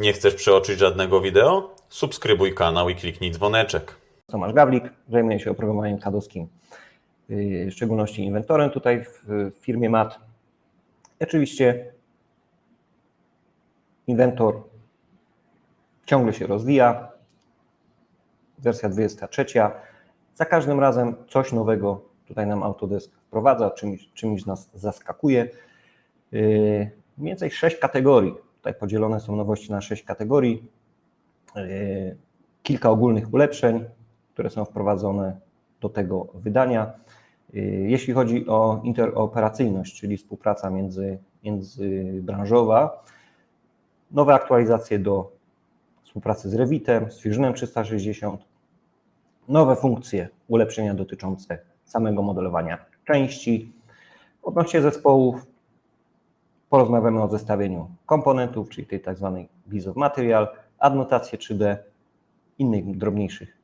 Nie chcesz przeoczyć żadnego wideo? Subskrybuj kanał i kliknij dzwoneczek. Tomasz Gawlik, zajmuję się oprogramowaniem kadowskim, yy, w szczególności inwentorem tutaj w firmie MAT. Oczywiście inwentor ciągle się rozwija, wersja 23. Za każdym razem coś nowego tutaj nam Autodesk wprowadza, czymś, czymś nas zaskakuje. Yy, Mniej więcej sześć kategorii. Tutaj podzielone są nowości na sześć kategorii. Yy, Kilka ogólnych ulepszeń, które są wprowadzone do tego wydania. Yy, Jeśli chodzi o interoperacyjność, czyli współpraca między, międzybranżowa, nowe aktualizacje do współpracy z Revitem, z Fusionem 360, nowe funkcje, ulepszenia dotyczące samego modelowania części. Odnośnie zespołów porozmawiamy o zestawieniu komponentów, czyli tej tak zwanej Bill of Material, adnotacje 3D, innych drobniejszych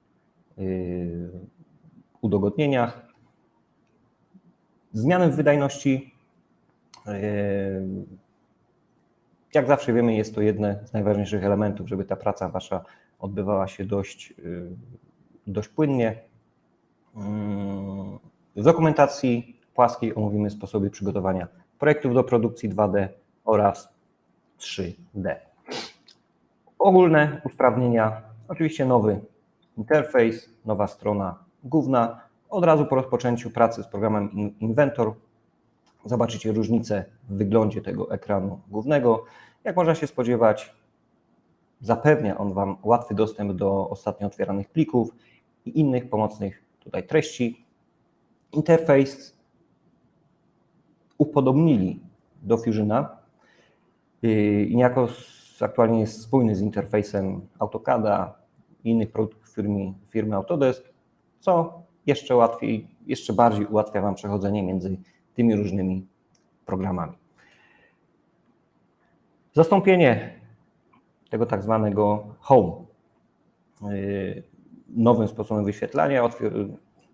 yy, udogodnieniach. Zmiany w wydajności. Yy, jak zawsze wiemy, jest to jedne z najważniejszych elementów, żeby ta praca wasza odbywała się dość, yy, dość płynnie. W dokumentacji płaskiej omówimy sposoby przygotowania projektów do produkcji 2D oraz 3D. Ogólne usprawnienia, oczywiście nowy interfejs, nowa strona główna. Od razu po rozpoczęciu pracy z programem In- Inventor zobaczycie różnicę w wyglądzie tego ekranu głównego. Jak można się spodziewać, zapewnia on Wam łatwy dostęp do ostatnio otwieranych plików i innych pomocnych tutaj treści. Interfejs upodobnili do Fusiona yy, i niejako aktualnie jest spójny z interfejsem AutoCADa i innych produktów firmy, firmy Autodesk, co jeszcze łatwiej, jeszcze bardziej ułatwia Wam przechodzenie między tymi różnymi programami. Zastąpienie tego tak zwanego home yy, nowym sposobem wyświetlania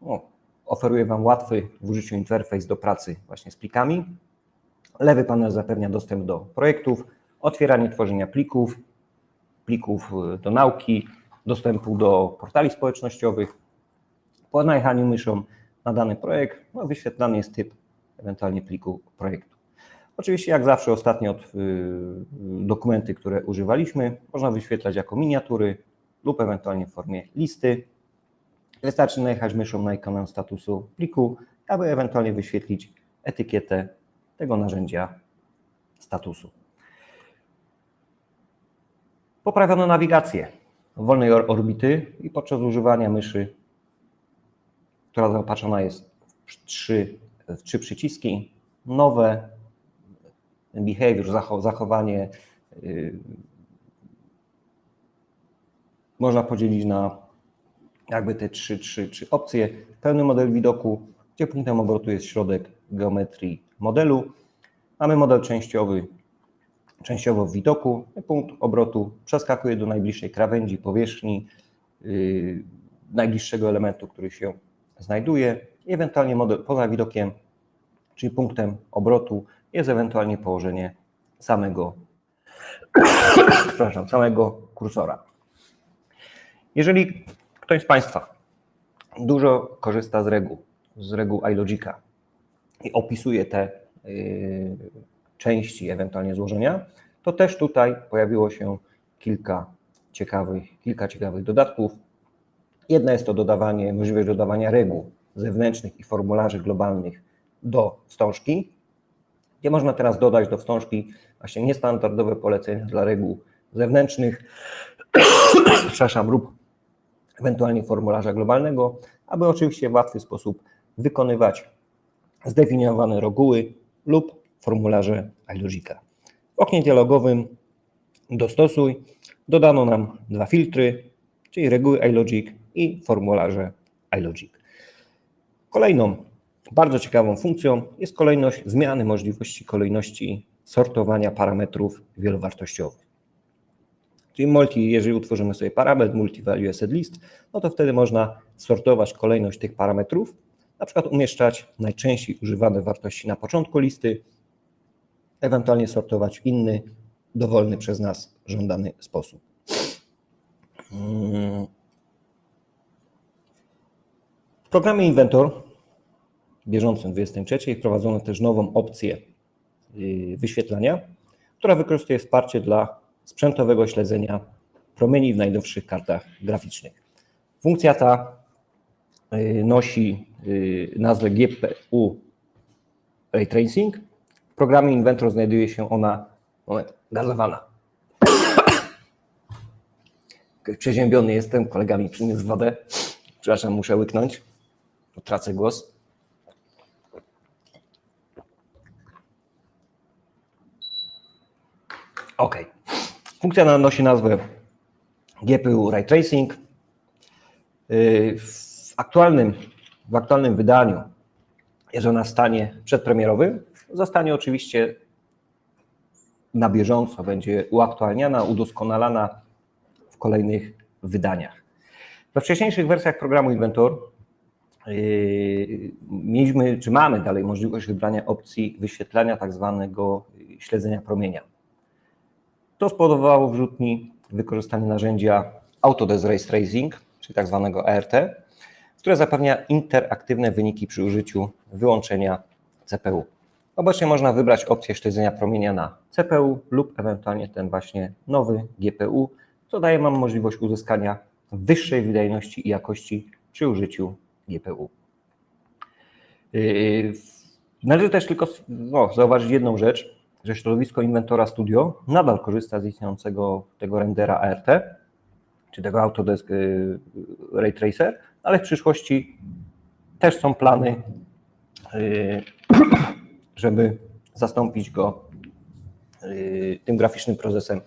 no, oferuje Wam łatwy w użyciu interfejs do pracy właśnie z plikami. Lewy panel zapewnia dostęp do projektów, otwieranie tworzenia plików, plików y, do nauki, dostępu do portali społecznościowych. Po najechaniu myszą na dany projekt no, wyświetlany jest typ ewentualnie pliku projektu. Oczywiście jak zawsze ostatnio od, y, dokumenty, które używaliśmy, można wyświetlać jako miniatury lub ewentualnie w formie listy. Wystarczy najechać myszą na ikonę statusu pliku, aby ewentualnie wyświetlić etykietę tego narzędzia statusu. Poprawiono nawigację wolnej or- orbity i podczas używania myszy, która zaopatrzona jest w trzy, w trzy przyciski, nowe behavior, zacho- zachowanie yy, można podzielić na jakby te trzy, trzy, trzy opcje. Pełny model widoku, gdzie punktem obrotu jest środek geometrii modelu. Mamy model częściowy, częściowo w widoku. Punkt obrotu przeskakuje do najbliższej krawędzi, powierzchni, yy, najbliższego elementu, który się znajduje. I ewentualnie model poza widokiem, czyli punktem obrotu jest ewentualnie położenie samego, przepraszam, samego kursora. Jeżeli ktoś z Państwa dużo korzysta z reguł, z reguł iLogica i opisuje te y, części, ewentualnie złożenia, to też tutaj pojawiło się kilka ciekawych, kilka ciekawych dodatków. Jedna jest to dodawanie, możliwość dodawania reguł zewnętrznych i formularzy globalnych do wstążki, gdzie można teraz dodać do wstążki właśnie niestandardowe polecenia dla reguł zewnętrznych, przepraszam, lub ewentualnie formularza globalnego, aby oczywiście w łatwy sposób wykonywać zdefiniowane reguły lub formularze iLogica. W oknie dialogowym dostosuj dodano nam dwa filtry, czyli reguły iLogic i formularze iLogic. Kolejną bardzo ciekawą funkcją jest kolejność zmiany możliwości kolejności sortowania parametrów wielowartościowych. Czyli multi, jeżeli utworzymy sobie parametr multi-value asset list, no to wtedy można sortować kolejność tych parametrów, na przykład umieszczać najczęściej używane wartości na początku listy, ewentualnie sortować w inny dowolny przez nas żądany sposób. Mm. W programie Inventor bieżącym 23 wprowadzono też nową opcję y, wyświetlania, która wykorzystuje wsparcie dla sprzętowego śledzenia promieni w najnowszych kartach graficznych. Funkcja ta y, nosi y, nazwę GPU Ray Tracing. W programie Inventor znajduje się ona, moment, gazowana. Przeziębiony jestem, kolega mi przyniósł wodę. Przepraszam, muszę łyknąć, tracę głos. OK. Funkcja nosi nazwę GPU Ray Tracing. Yy, W aktualnym, w aktualnym wydaniu jest ona stanie przedpremierowym. Zostanie oczywiście na bieżąco, będzie uaktualniana, udoskonalana w kolejnych wydaniach. We wcześniejszych wersjach programu Inventor yy, mieliśmy, czy mamy dalej możliwość wybrania opcji wyświetlania tak zwanego śledzenia promienia. To spowodowało w rzutni wykorzystanie narzędzia Autodesk Ray Tracing, czyli tak zwanego ART, które zapewnia interaktywne wyniki przy użyciu wyłączenia CPU. Obecnie można wybrać opcję śledzenia promienia na CPU lub ewentualnie ten właśnie nowy GPU, co daje nam możliwość uzyskania wyższej wydajności i jakości przy użyciu GPU. Yy, Należy też tylko no, zauważyć jedną rzecz, że środowisko Inventora Studio nadal korzysta z istniejącego tego rendera ART, czy tego Autodesk y, Ray Tracer, ale w przyszłości też są plany, y, żeby zastąpić go y, tym graficznym procesem,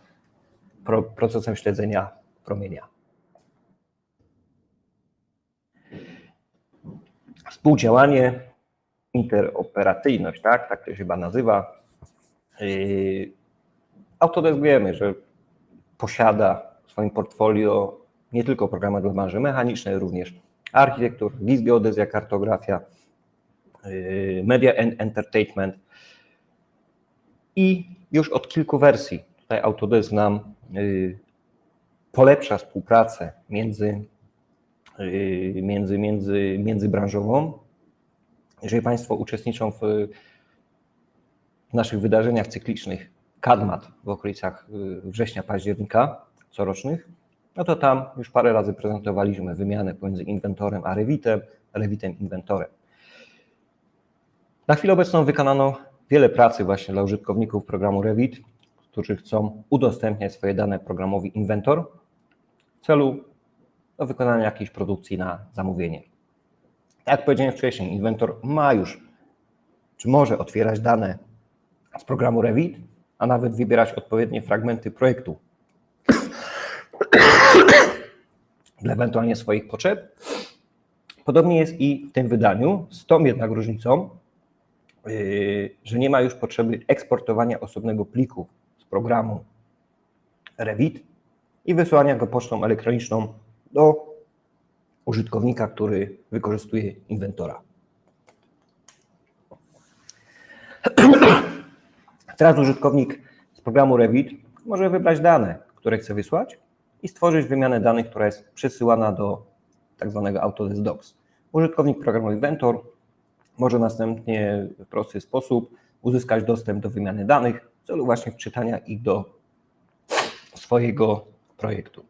pro, procesem śledzenia promienia. Współdziałanie, interoperacyjność, tak, tak to się chyba nazywa. Yy, Autodesk wiemy, że posiada w swoim portfolio nie tylko programy dla branży mechanicznej, również architektur, list geodezja, kartografia, yy, media and entertainment i już od kilku wersji tutaj Autodesk nam yy, polepsza współpracę między, między, między, międzybranżową. Jeżeli Państwo uczestniczą w naszych wydarzeniach cyklicznych CADMAT w okolicach y, września, października corocznych, no to tam już parę razy prezentowaliśmy wymianę pomiędzy inwentorem a Revitem, Revitem inwentorem. Na chwilę obecną wykonano wiele pracy właśnie dla użytkowników programu Revit, którzy chcą udostępniać swoje dane programowi Inventor w celu no, wykonania jakiejś produkcji na zamówienie. Tak jak powiedziałem wcześniej, Inventor ma już, czy może otwierać dane z programu Revit, a nawet wybierać odpowiednie fragmenty projektu dla ewentualnie swoich potrzeb. Podobnie jest i w tym wydaniu, z tą jednak różnicą, yy, że nie ma już potrzeby eksportowania osobnego pliku z programu Revit i wysyłania go pocztą elektroniczną do użytkownika, który wykorzystuje inwentora. Teraz użytkownik z programu Revit może wybrać dane, które chce wysłać i stworzyć wymianę danych, która jest przesyłana do tak zwanego Autodesk Docs. Użytkownik programu Inventor może następnie w prosty sposób uzyskać dostęp do wymiany danych w celu właśnie wczytania ich do swojego projektu.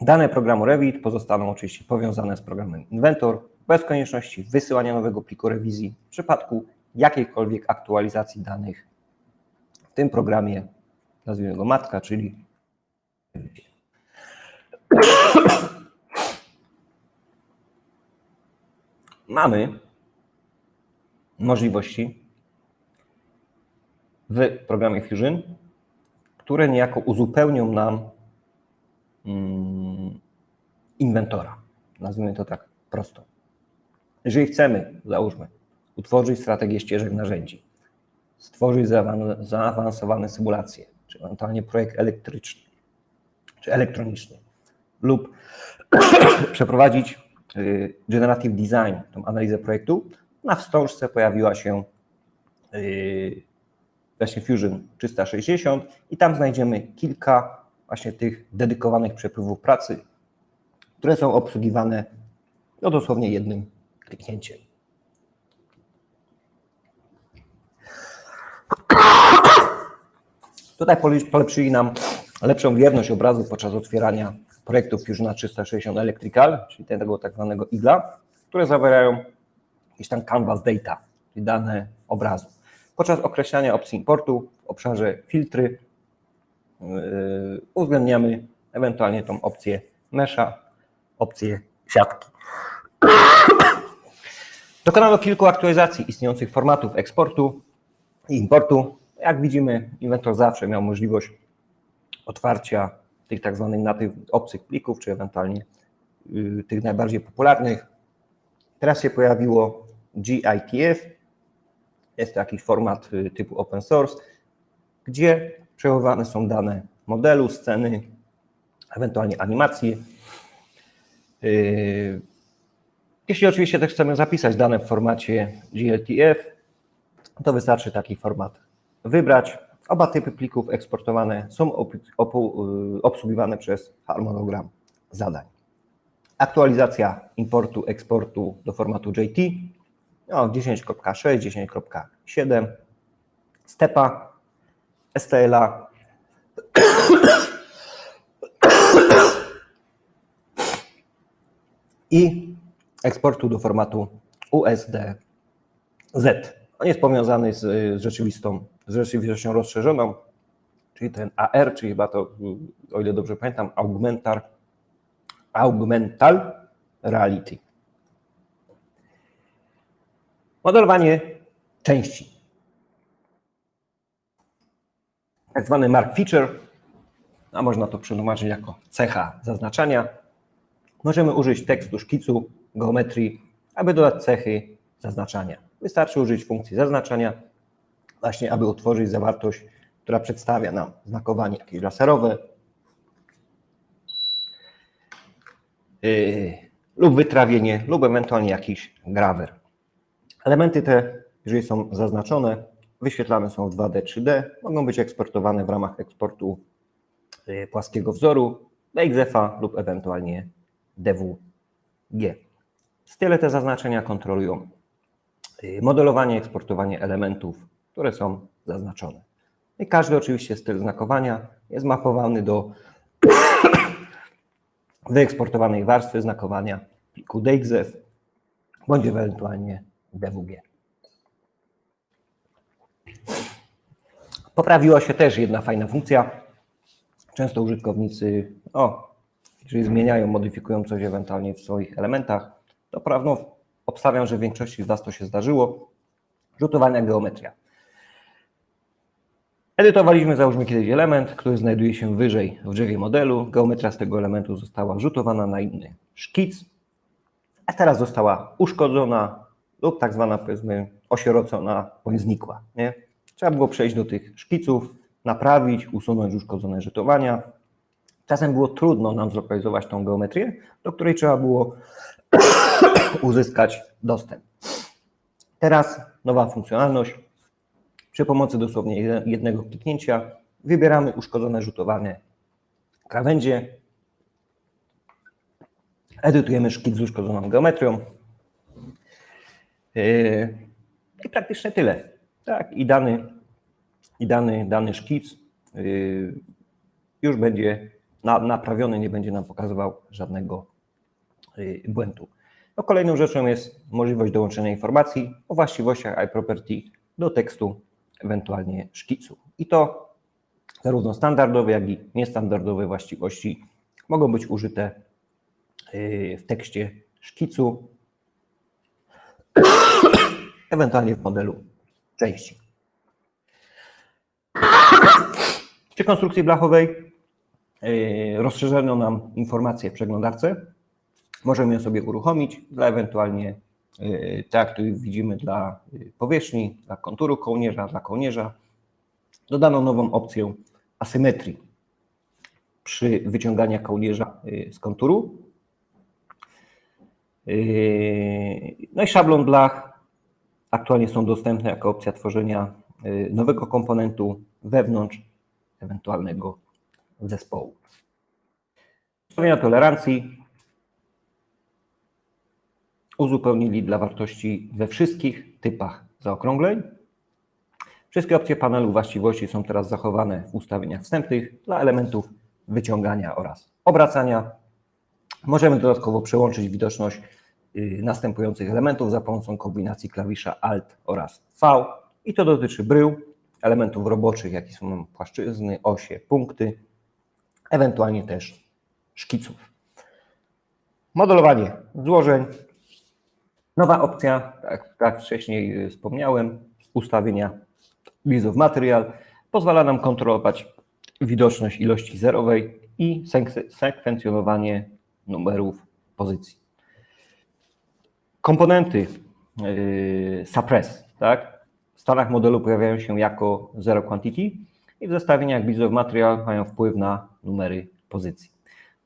Dane programu Revit pozostaną oczywiście powiązane z programem Inventor bez konieczności wysyłania nowego pliku rewizji w przypadku jakiejkolwiek aktualizacji danych tym programie, nazwijmy go matka, czyli mamy możliwości w programie Fusion, które niejako uzupełnią nam mm, inwentora. Nazwijmy to tak prosto. Jeżeli chcemy, załóżmy, utworzyć strategię ścieżek narzędzi, stworzyć zaawan- zaawansowane symulacje, czy ewentualnie projekt elektryczny, czy elektroniczny, lub przeprowadzić y, generative design, tą analizę projektu, na wstążce pojawiła się y, właśnie Fusion 360 i tam znajdziemy kilka właśnie tych dedykowanych przepływów pracy, które są obsługiwane no dosłownie jednym kliknięciem. Tutaj pole- polepszyli nam lepszą wierność obrazu podczas otwierania projektów Fusiona 360 Electrical, czyli tego tak zwanego igla, które zawierają jakieś tam canvas data, czyli dane obrazu. Podczas określania opcji importu w obszarze filtry yy, uwzględniamy ewentualnie tą opcję mesha, opcję siatki. Dokonano kilku aktualizacji istniejących formatów eksportu i importu. Jak widzimy, Inventor zawsze miał możliwość otwarcia tych tak zwanych natyw obcych plików, czy ewentualnie y, tych najbardziej popularnych. Teraz się pojawiło GITF. Jest to jakiś format y, typu open source, gdzie przechowywane są dane modelu, sceny, ewentualnie animacje. Y, Jeśli oczywiście też chcemy zapisać dane w formacie GLTF, to wystarczy taki format wybrać. Oba typy plików eksportowane są y, obsługiwane przez harmonogram zadań. Aktualizacja importu, eksportu do formatu JT no, 10.6, 10.7, STEPA, STLA, i eksportu do formatu USD-Z. On jest powiązany z, z rzeczywistą, z rzeczywistością rozszerzoną, czyli ten AR, czyli chyba to, o ile dobrze pamiętam, augmentar, augmental reality. Modelowanie części. Tak zwany mark feature, a można to przetłumaczyć jako cecha zaznaczania. Możemy użyć tekstu szkicu, geometrii, aby dodać cechy zaznaczania. Wystarczy użyć funkcji zaznaczania, właśnie aby utworzyć zawartość, która przedstawia nam znakowanie jakieś laserowe yy, lub wytrawienie, lub ewentualnie jakiś grawer. Elementy te, jeżeli są zaznaczone, wyświetlane są w 2D, 3D, mogą być eksportowane w ramach eksportu yy, płaskiego wzoru, DXF-a lub ewentualnie DWG. Style te zaznaczenia kontrolują y, modelowanie, eksportowanie elementów, które są zaznaczone. I każdy oczywiście styl znakowania jest mapowany do wyeksportowanej warstwy znakowania pliku DXF bądź ewentualnie DWG. Poprawiła się też jedna fajna funkcja. Często użytkownicy, o, jeżeli zmieniają, modyfikują coś ewentualnie w swoich elementach, to prawno obstawiam, że w większości z Was to się zdarzyło. Rzutowania geometria. Edytowaliśmy, załóżmy kiedyś element, który znajduje się wyżej w drzewie modelu. Geometria z tego elementu została rzutowana na inny szkic, a teraz została uszkodzona lub tak zwana, powiedzmy, osierocona bądź znikła. Nie? Trzeba było przejść do tych szkiców, naprawić, usunąć uszkodzone rzutowania. Czasem było trudno nam zlokalizować tą geometrię, do której trzeba było uzyskać dostęp. Teraz nowa funkcjonalność. Przy pomocy dosłownie jed- jednego kliknięcia wybieramy uszkodzone rzutowane krawędzie, edytujemy szkic z uszkodzoną geometrią Yy, i praktycznie tyle. Tak, i dany, i dany, dany szkic yy, już będzie na, naprawiony, nie będzie nam pokazywał żadnego yy, błędu. No, kolejną rzeczą jest możliwość dołączenia informacji o właściwościach iProperty do tekstu, ewentualnie szkicu. I to zarówno standardowe, jak i niestandardowe właściwości mogą być użyte yy, w tekście szkicu, ewentualnie w modelu części. Przy konstrukcji blachowej yy, rozszerzono nam informacje w przeglądarce. Możemy ją sobie uruchomić dla ewentualnie, yy, tak jak tu widzimy, dla yy, powierzchni, dla konturu kołnierza, dla kołnierza. Dodano nową opcję asymetrii przy wyciąganiu kołnierza yy, z konturu. No i szablon blach aktualnie są dostępne jako opcja tworzenia y, nowego komponentu wewnątrz ewentualnego zespołu. Ustawienia tolerancji uzupełnili dla wartości we wszystkich typach zaokrągleń. Wszystkie opcje panelu właściwości są teraz zachowane w ustawieniach wstępnych dla elementów wyciągania oraz obracania. Możemy dodatkowo przełączyć widoczność y, następujących elementów za pomocą kombinacji klawisza Alt oraz V. I to dotyczy brył, elementów roboczych, jakie są płaszczyzny, osie, punkty, ewentualnie też szkiców. Modelowanie złożeń. Nowa opcja, tak jak wcześniej y, wspomniałem, ustawienia of Material pozwala nam kontrolować widoczność ilości zerowej i sek- sekwencjonowanie numerów pozycji. Komponenty yy, suppress, tak? W stanach modelu pojawiają się jako zero quantity i w zestawieniach of Material mają wpływ na numery pozycji.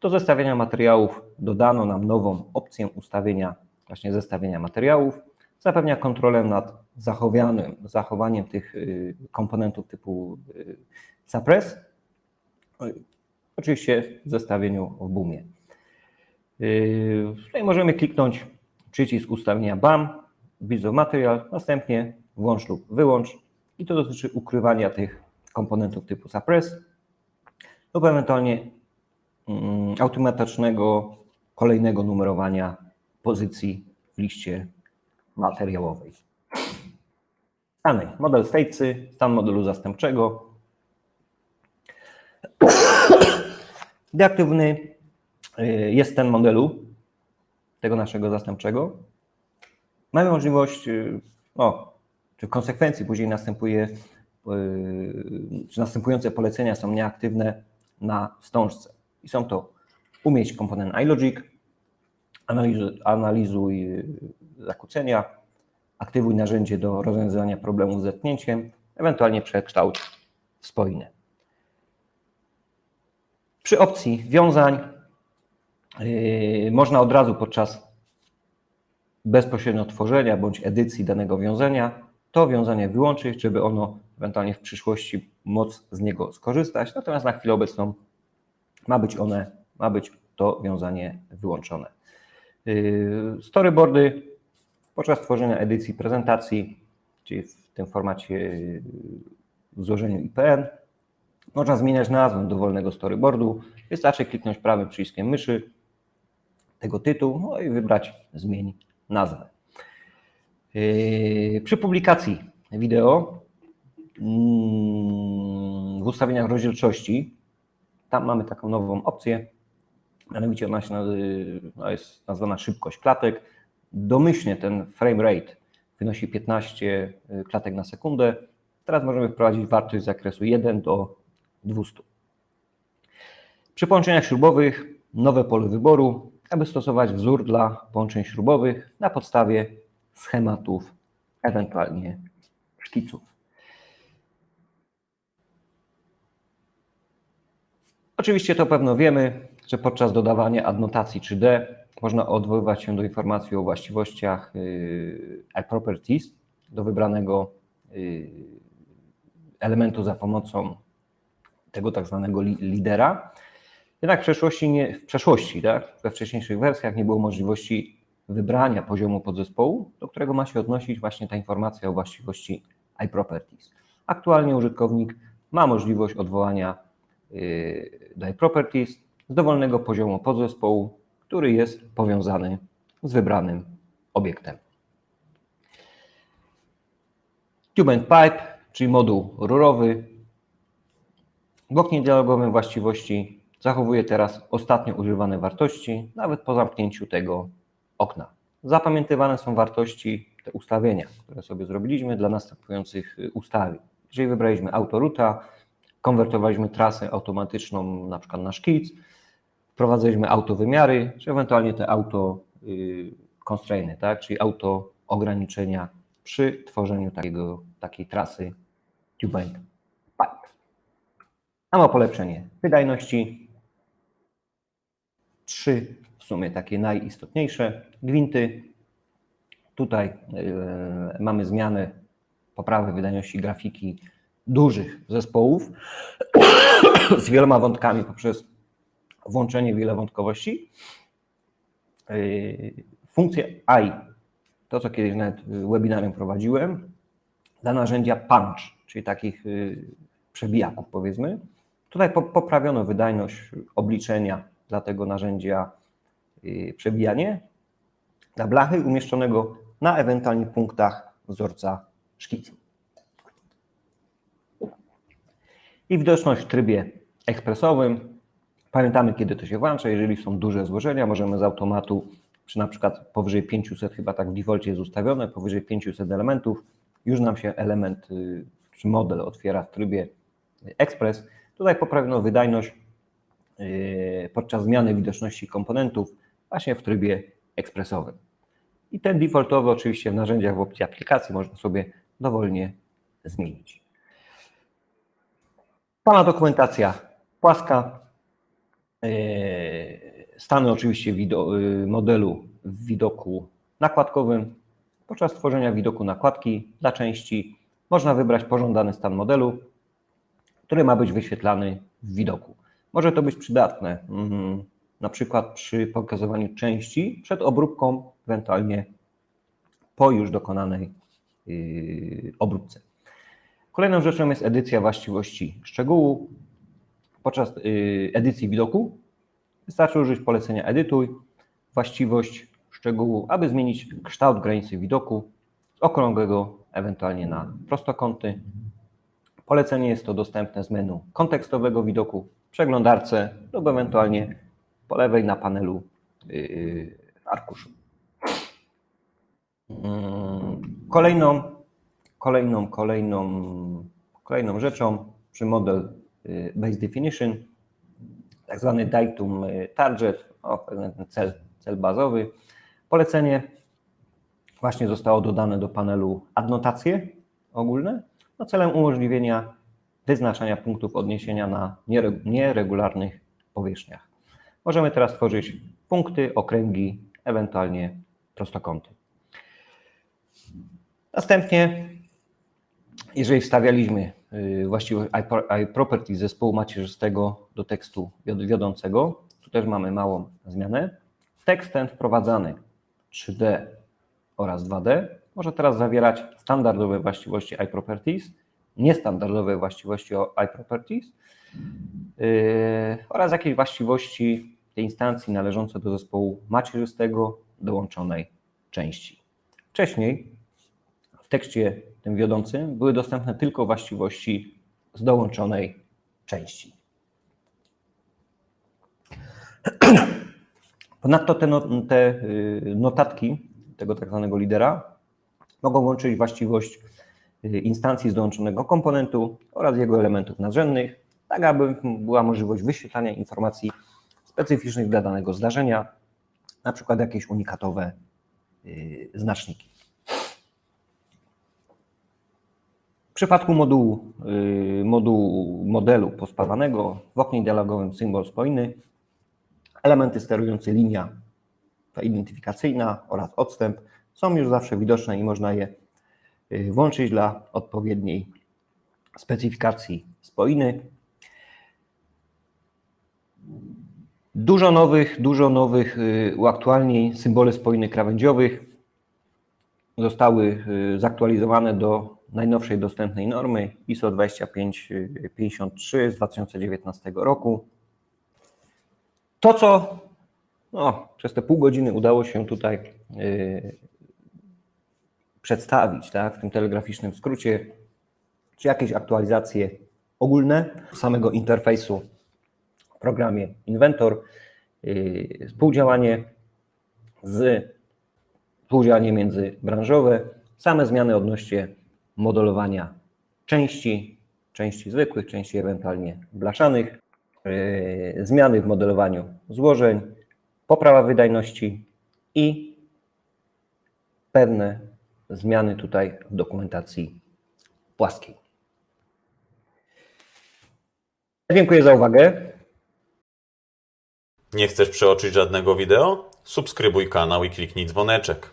Do zestawienia materiałów dodano nam nową opcję ustawienia właśnie zestawienia materiałów. Zapewnia kontrolę nad zachowanym, zachowaniem tych y, komponentów typu suppress. Y, Oczywiście w zestawieniu w boomie. Y, Tutaj możemy kliknąć przycisk ustawienia BAM, Bits of Material, następnie włącz lub wyłącz i to dotyczy ukrywania tych komponentów typu suppress lub ewentualnie mm, automatycznego kolejnego numerowania pozycji w liście materiałowej. Stany. Model statesy, stan modelu zastępczego. Deaktywny y, jest ten modelu tego naszego zastępczego. Mamy możliwość, y, o, czy w konsekwencji później następuje, y, czy następujące polecenia są nieaktywne na wstążce. I są to umieć komponent iLogic, analizuj, analizuj y, zakłócenia, aktywuj narzędzie do rozwiązania problemu z zetknięciem, ewentualnie przekształć w spoinę. Przy opcji wiązań yy, można od razu podczas bezpośrednio tworzenia bądź edycji danego wiązania to wiązanie wyłączyć, żeby ono ewentualnie w przyszłości móc z niego skorzystać. Natomiast na chwilę obecną ma być one, ma być to wiązanie wyłączone. Yy, Storyboardy podczas tworzenia edycji prezentacji, czyli w tym formacie yy, w złożeniu IPN, można zmieniać nazwę dowolnego storyboardu. Wystarczy kliknąć prawym przyciskiem myszy tego tytułu no i wybrać zmień nazwę. Yy, Przy publikacji wideo mm, w ustawieniach rozdzielczości tam mamy taką nową opcję, mianowicie ona się nazy- no jest nazwana szybkość klatek. Domyślnie ten frame rate wynosi 15 klatek na sekundę. Teraz możemy wprowadzić wartość z zakresu 1 do 200. Przy połączeniach śrubowych nowe pole wyboru, aby stosować wzór dla połączeń śrubowych na podstawie schematów, ewentualnie szkiców. Oczywiście to pewno wiemy, że podczas dodawania adnotacji 3D można odwoływać się do informacji o właściwościach yy, iProperties do wybranego yy, elementu za pomocą tego tak zwanego li- lidera. Jednak w przeszłości, nie, w przeszłości tak, we wcześniejszych wersjach nie było możliwości wybrania poziomu podzespołu, do którego ma się odnosić właśnie ta informacja o właściwości iProperties. Aktualnie użytkownik ma możliwość odwołania yy, do iProperties z dowolnego poziomu podzespołu, który jest powiązany z wybranym obiektem. Tube and Pipe, czyli moduł rurowy, w oknie dialogowym właściwości zachowuje teraz ostatnio używane wartości, nawet po zamknięciu tego okna. Zapamiętywane są wartości, te ustawienia, które sobie zrobiliśmy dla następujących y, ustawień. Jeżeli wybraliśmy autoruta, konwertowaliśmy trasę automatyczną na przykład na szkic, wprowadziliśmy autowymiary, czy ewentualnie te auto y, constrainy, tak? czyli auto ograniczenia przy tworzeniu takiego, takiej trasy and pipe. Mamy polepszenie wydajności. Trzy w sumie takie najistotniejsze gwinty. Tutaj yy, mamy zmianę poprawy wydajności grafiki dużych zespołów z wieloma wątkami poprzez włączenie wielowątkowości. Yy, Funkcję AI, to co kiedyś nawet webinarium prowadziłem, dla narzędzia Punch, czyli takich y, przebijaków powiedzmy. Tutaj po- poprawiono wydajność obliczenia dla tego narzędzia y, przebijanie dla blachy umieszczonego na ewentualnie punktach wzorca szkicu. I widoczność w trybie ekspresowym. Pamiętamy, kiedy to się włącza. Jeżeli są duże złożenia, możemy z automatu przy na przykład powyżej 500, chyba tak w defaulcie jest ustawione, powyżej 500 elementów, już nam się element y, czy model otwiera w trybie Express. Tutaj poprawiono wydajność y, podczas zmiany widoczności komponentów właśnie w trybie ekspresowym. I ten defaultowy oczywiście w narzędziach w opcji aplikacji można sobie dowolnie zmienić. Pana dokumentacja płaska. Yy, Stany oczywiście yy, modelu w widoku nakładkowym. Podczas tworzenia widoku nakładki dla części można wybrać pożądany stan modelu, który ma być wyświetlany w widoku. Może to być przydatne, mm, na przykład przy pokazywaniu części przed obróbką, ewentualnie po już dokonanej yy, obróbce. Kolejną rzeczą jest edycja właściwości szczegółu. Podczas yy, edycji widoku wystarczy użyć polecenia edytuj, właściwość szczegółu, aby zmienić kształt granicy widoku z okrągłego ewentualnie na prostokąty. Polecenie jest to dostępne z menu kontekstowego widoku, w przeglądarce lub ewentualnie po lewej na panelu yy, arkuszu. Mm, Kolejną, kolejną, kolejną, kolejną rzeczą przy model y, Base Definition, tak zwany datum y, target, o, cel, cel bazowy. Polecenie właśnie zostało dodane do panelu adnotacje ogólne, no celem umożliwienia wyznaczania punktów odniesienia na niere- nieregularnych powierzchniach. Możemy teraz tworzyć punkty, okręgi, ewentualnie prostokąty. Następnie, jeżeli wstawialiśmy y, właściwość i- iProperty zespołu macierzystego do tekstu wiod- wiodącego, tu też mamy małą zmianę. Tekst ten wprowadzany 3D oraz 2D może teraz zawierać standardowe właściwości iProperties, niestandardowe właściwości iProperties yy, oraz jakieś właściwości tej instancji należące do zespołu macierzystego dołączonej części. Wcześniej w tekście tym wiodącym były dostępne tylko właściwości z dołączonej części. Ponadto te, no- te y, notatki tego tak zwanego lidera mogą łączyć właściwość y, instancji z dołączonego komponentu oraz jego elementów nadrzędnych, tak aby była możliwość wyświetlania informacji specyficznych dla danego zdarzenia, na przykład jakieś unikatowe y, znaczniki. W przypadku modułu, y, modułu modelu pospawanego w oknie dialogowym symbol spojny, elementy sterujące linia ta identyfikacyjna oraz odstęp są już zawsze widoczne i można je y, włączyć dla odpowiedniej specyfikacji spoiny. Dużo nowych, dużo nowych y, uaktualnień symbole spoiny krawędziowych zostały zaktualizowane do najnowszej dostępnej normy ISO 2553 z 2019 roku. To, co no, przez te pół godziny udało się tutaj y, przedstawić tak, w tym telegraficznym skrócie, czy jakieś aktualizacje ogólne samego interfejsu w programie Inventor, y, współdziałanie z współdziałanie międzybranżowe, same zmiany odnośnie modelowania części, części zwykłych, części ewentualnie blaszanych, yy, zmiany w modelowaniu złożeń, poprawa wydajności i pewne zmiany tutaj w dokumentacji płaskiej. Dziękuję za uwagę. Nie chcesz przeoczyć żadnego wideo? Subskrybuj kanał i kliknij dzwoneczek.